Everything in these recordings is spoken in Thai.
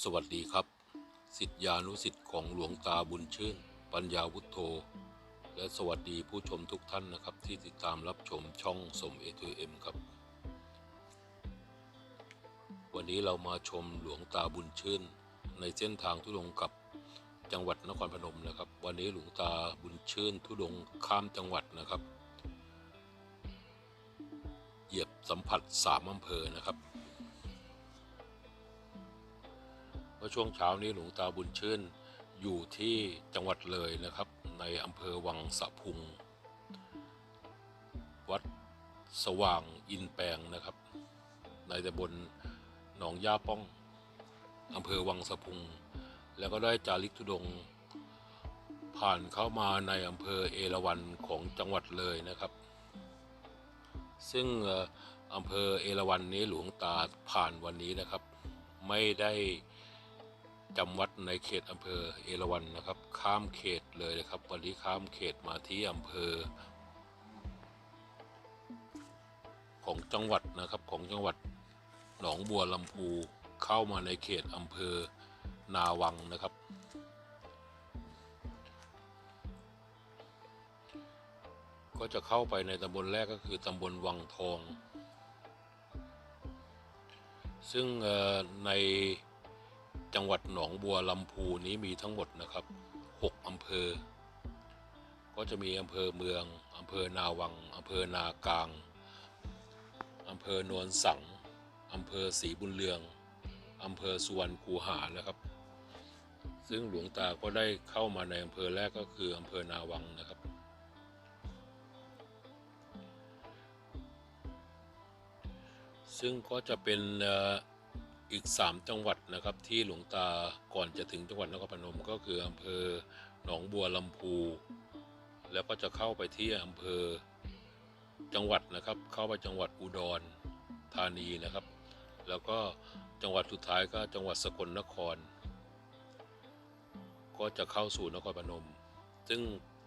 สวัสดีครับ สิทธิานุสิทธิ์ของหลวงตาบุญชื่น ปัญญาวุฒโธ และสวัสดีผู้ชมทุกท่านนะครับ ที่ติดตามรับชมช่องสมเอทเอ็มครับ วันนี้เรามาชมหลวงตาบุญชื่น ในเส้นทางทุดงกับจังหวัดนครพนมนะครับ วันนี้หลวงตาบุญชื่นทุดงข้ามจังหวัดนะครับ เหยียบสัมผัสสามอำเภอนะครับ มื่อช่วงเช้านี้หลวงตาบุญชื่น อยู่ที่จังหวัดเลยนะครับ ในอำเภอวังสะพุง วัดสว่างอินแปงนะครับ ในตำบลหนองย่าป้องอำเภอวังสะพุง แล้วก็ได้จาริกธุดง ผ่านเข้ามาในอำเภอเอราวัณของจังหวัดเลยนะครับ ซึ่งเอ่ออำเภอเอราวัณนี้หลวงตาผ่านวันนี้นะครับ ไม่ได้ จำวัดในเขตอำเภอเอราวัณนะครับ ข้ามเขตเลยนะครับ วันนี้ข้ามเขตมาที่อำเภอ ของจังหวัดนะครับของจังหวัดหนองบัวลำพูเข้ามาในเขตอำเภอนาวังนะครับ ก็จะเข้าไปในตำบลแรกก็คือตำบลวังทอง ซึ่งใน จังหวัดหนองบัวลำพูนี้มีทั้งหมดนะครับ 6 อำเภอ ก็จะมีอำเภอเมือง อำเภอนาวัง อำเภอนากลาง อำเภอโนนสัง อำเภอศรีบุญเรือง อำเภอสุวรรณคูหานะครับ ซึ่งหลวงตาก็ได้เข้ามาในอำเภอแรกก็คืออำเภอนาวังนะครับซึ่งก็จะเป็น อีก 3 จังหวัดนะครับที่หลวงตาก่อนจะถึงจังหวัดนครพนมก็คืออำเภอหนองบัวลำพู แล้วก็จะเข้าไปที่อำเภอจังหวัดนะครับ เข้าไปจังหวัดอุดรธานีนะครับ แล้วก็จังหวัดสุดท้ายก็จังหวัดสกลนคร ก็จะเข้าสู่นครพนม ซึ่ง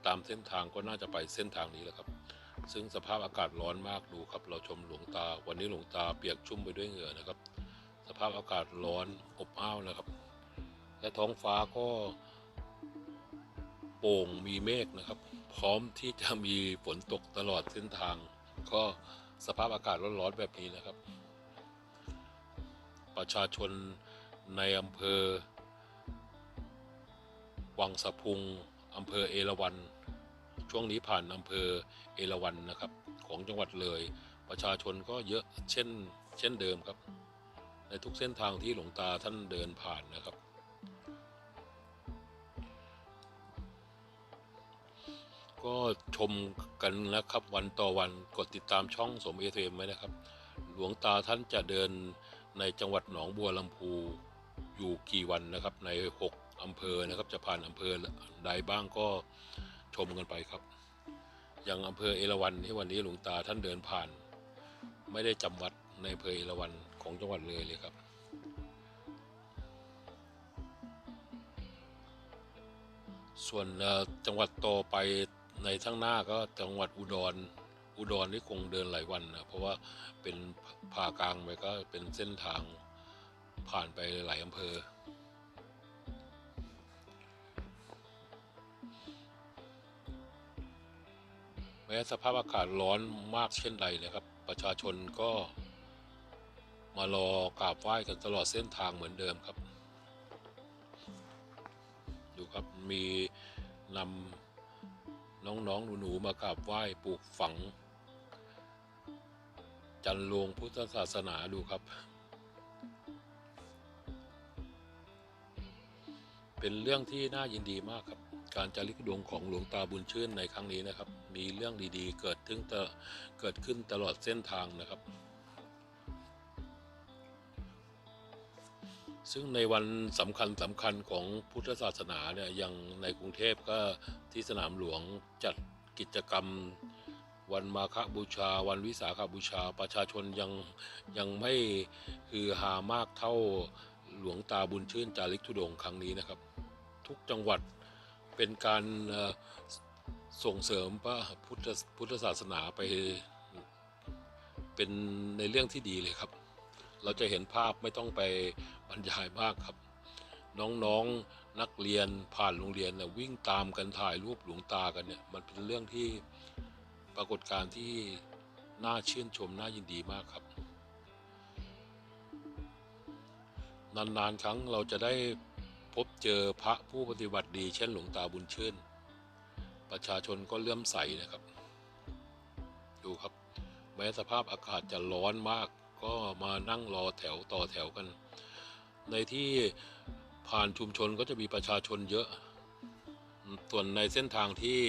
ตามเส้นทางก็น่าจะไปเส้นทางนี้แหละครับ ซึ่งสภาพอากาศร้อนมากดูครับ เราชมหลวงตา วันนี้หลวงตาเปียกชุ่มไปด้วยเหงื่อนะครับ สภาพอากาศร้อนอบอ้าวนะครับ และท้องฟ้าก็โปร่งมีเมฆนะครับ พร้อมที่จะมีฝนตกตลอดเส้นทาง ก็สภาพอากาศร้อนๆแบบนี้นะครับ ประชาชนในอำเภอ วังสะพุงอำเภอเอราวัณช่วงนี้ผ่านอำเภอเอราวัณนะครับ ของจังหวัดเลย ประชาชนก็เยอะเช่นเช่นเดิมครับ ในทุกเส้นทางที่หลวงตาท่านเดินผ่านนะครับ ก็ชมกันนะครับวันต่อวันกดติดตามช่องสมเอทเอ็มไว้นะครับ หลวงตาท่านจะเดินในจังหวัดหนองบัวลำพูอยู่กี่วันนะครับใน 6อำเภอนะครับ จะผ่านอำเภอใดบ้างก็ชมกันไปครับ อย่างอำเภอเอราวัณที่วันนี้หลวงตาท่านเดินผ่าน ไม่ได้จำวัดในอำเภอเอราวัณ ของจังหวัดเลยเลยครับ ส่วนจังหวัดต่อไปในทั้งหน้าก็จังหวัดอุดร อุดรนี่คงเดินหลายวันนะเพราะว่าเป็นผ่ากลางไปก็เป็นเส้นทางผ่านไปหลายอำเภอแม้สภาพอากาศร้อนมากเช่นใดนะครับ ประชาชนก็ มารอกราบไหว้กันตลอดเส้นทางเหมือนเดิมครับ ดูครับมีนำน้องๆหนูๆมากราบไหว้ปลูกฝัง จันลงพุทธศาสนาดูครับ เป็นเรื่องที่น่ายินดีมากครับการจาริกดวงของหลวงตาบุญชื่นในครั้งนี้นะครับ มีเรื่องดีๆ เกิดขึ้นตเกิดขึ้นตลอดเส้นทางนะครับ ซึ่งในวันสำคัญสำคัญของพุทธศาสนาเนี่ยย่างในกรุงเทพก็ที่สนามหลวงจัดกิจกรรมวันมาฆบูชา วันวิสาขบูชา ประชาชนยังยังไม่คือหามากเท่าหลวงตาบุญชื่นจาริกธุดงครั้งนี้นะครับ ทุกจังหวัดเป็นการส่งเสริมพระพุทธพุทธศาสนาไปเป็นในเรื่องที่ดีเลยครับ เราจะเห็นภาพไม่ต้องไปบรรยายมากครับ น้องๆนักเรียนผ่านโรงเรียนเนี่ยวิ่งตามกันถ่ายรูปหลวงตากันเนี่ยมันเป็นเรื่องที่ปรากฏการณ์ที่น่าชื่นชมน่ายินดีมากครับ นานๆครั้งเราจะได้พบเจอพระผู้ปฏิบัติดีเช่นหลวงตาบุญชื่น ประชาชนก็เลื่อมใสนะครับ ดูครับ แม้สภาพอากาศจะร้อนมาก ก็มานั่งรอแถวต่อแถวกัน ในที่ผ่านชุมชนก็จะมีประชาชนเยอะ ส่วนในเส้นทางที่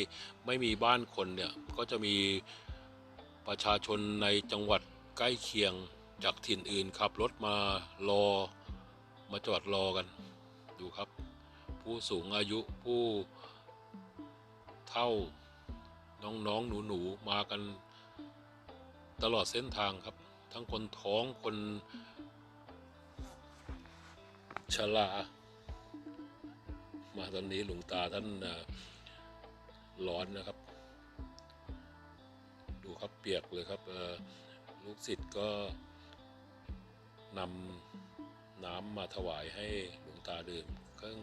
ไม่มีบ้านคนเนี่ย ก็จะมีประชาชนในจังหวัดใกล้เคียงจากถิ่นอื่นขับรถมารอมาจอดรอกันดูครับ ผู้สูงอายุผู้เท่าน้องๆหนูๆมากันตลอดเส้นทางครับ ทั้งคนท้องคนชรามาตอนนี้หลวงตาท่านร้อนนะครับ ดูครับเปียกเลยครับลูกศิษย์ก็นำน้ำมาถวายให้หลวงตาดื่ม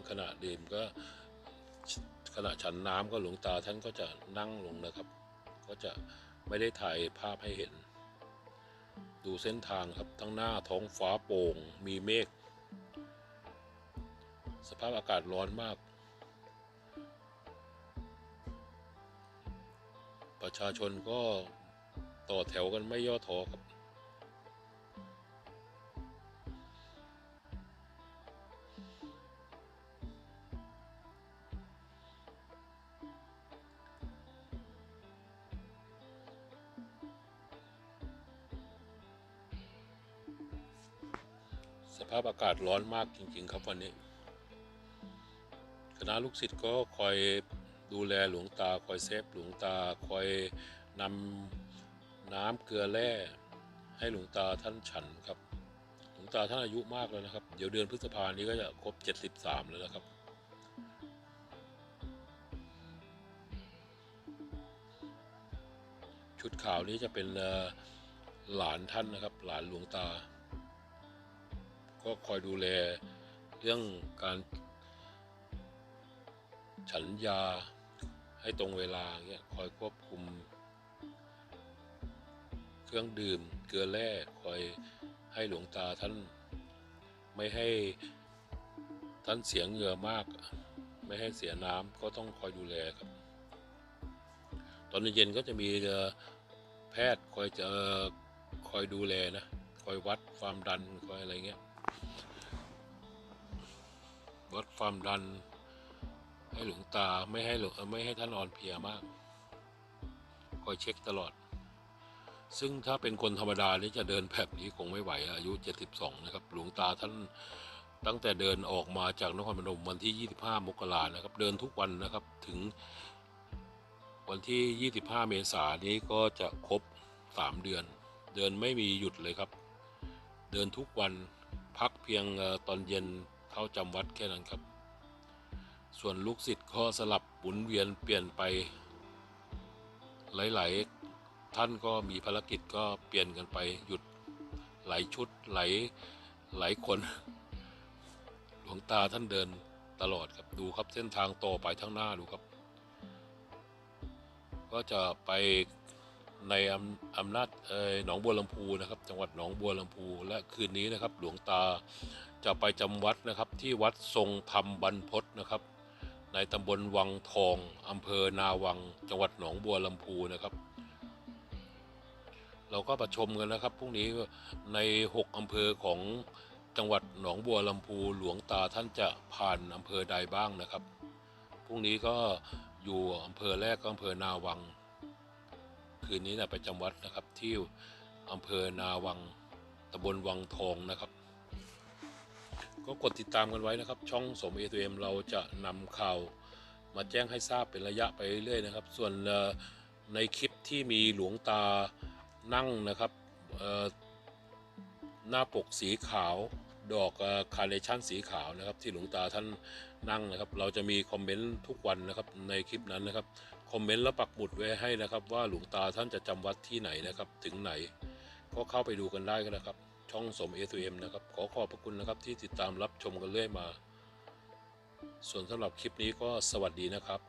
ขณะดื่มก็ขณะฉันน้ำก็หลวงตาท่านก็จะนั่งลงนะครับ ก็จะไม่ได้ถ่ายภาพให้เห็น ดูเส้นทางครับทั้งหน้าท้องฟ้าโปร่ง มีเมฆสภาพอากาศร้อนมาก ประชาชนก็ต่อแถวกันไม่ย่อท้อครับ สภาพอากาศร้อนมากจริง ๆ ครับวันนี้ คณะลูกศิษย์ก็คอยดูแลหลวงตาคอยเซฟหลวงตาคอยนำน้ำเกลือแร่ให้หลวงตาท่านฉันครับ หลวงตาท่านอายุมากแล้วนะครับ เดี๋ยวเดือนพฤษภานี้ก็จะครบ 73 แล้วนะครับ ชุดขาวนี้จะเป็นหลานท่านนะครับ หลานหลวงตา ก็คอยดูแลเรื่องการฉันยาให้ตรงเวลาเงี้ยคอยควบคุม เครื่องดื่มเกลือแร่คอยให้หลวงตาท่านไม่ให้ท่านเสียเหงื่อมาก ไม่ให้เสียน้ำก็ต้องคอยดูแลครับ ตอนเย็นก็จะมีแพทย์คอยจะคอยดูแลนะ คอยวัดความดันคอยอะไรเงี้ย วัดความดัน ให้หลวงตาไม่ให้หลวงไม่ให้ท่านอ่อนเพลียมากคอยเช็คตลอด ซึ่งถ้าเป็นคนธรรมดานี่จะเดินแบบนี้คงไม่ไหวอายุ 72 นะครับ หลวงตาท่านตั้งแต่เดินออกมาจากนครพนมวันที่ 25 มกรานะครับ เดินทุกวันนะครับถึงวันที่ 25 เมษายนนี้ก็จะครบ 3 เดือน เดินไม่มีหยุดเลยครับ เดินทุกวันพักเพียงตอนเย็น เข้าจำวัดแค่นั้นครับ ส่วนลูกศิษย์ก็สลับหมุนเวียนเปลี่ยนไป หลาย ๆ ท่านก็มีภารกิจก็เปลี่ยนกันไปหยุดหลายชุดหลายหลายคน หลวงตาท่านเดินตลอดครับดูครับเส้นทางต่อไปทั้างหน้าดูครับ ก็จะไปในอำอำนาจหนองบัวลำพูนะครับ จังหวัดหนองบัวลำพูและคืนนี้นะครับ หลวงตา จะไปจำวัดนะครับที่วัดทรงธรรมบรรพตนะครับ ในตำบลวังทองอำเภอนาวัง จังหวัดหนองบัวลำพูนะครับ เราก็ประชมกันนะครับพรุ่งนี้ใน 6อำเภอของจังหวัดหนองบัวลำพูหลวงตาท่านจะผ่านอำเภอใดบ้างนะครับพรุ่งนี้ก็อยู่อำเภอแรกก็อำเภอนาวัง คืนนี้นะไปจำวัดนะครับที่อำเภอนาวังตำบลวังทองนะครับ ก็กดติดตามกันไว้นะครับ ช่องสมเอทเอ็มเราจะนำข่าวมาแจ้งให้ทราบเป็นระยะไปเรื่อยๆนะครับ ส่วนในคลิปที่มีหลวงตานั่งนะครับหน้าปกสีขาวดอกคาร์เนชั่นสีขาวนะครับ ที่หลวงตาท่านนั่งนะครับ เราจะมีคอมเมนต์ทุกวันนะครับในคลิปนั้นนะครับคอมเมนต์แล้วปักหมุดไว้ให้นะครับ ว่าหลวงตาท่านจะจำวัดที่ไหนนะครับ ถึงไหน ก็เข้าไปดูกันได้ก็นะครับ ช่องสม A2M นะครับ ขอขอบพระคุณนะครับที่ติดตามรับชมกันเรื่อยมา ส่วนสำหรับคลิปนี้ก็สวัสดีนะครับ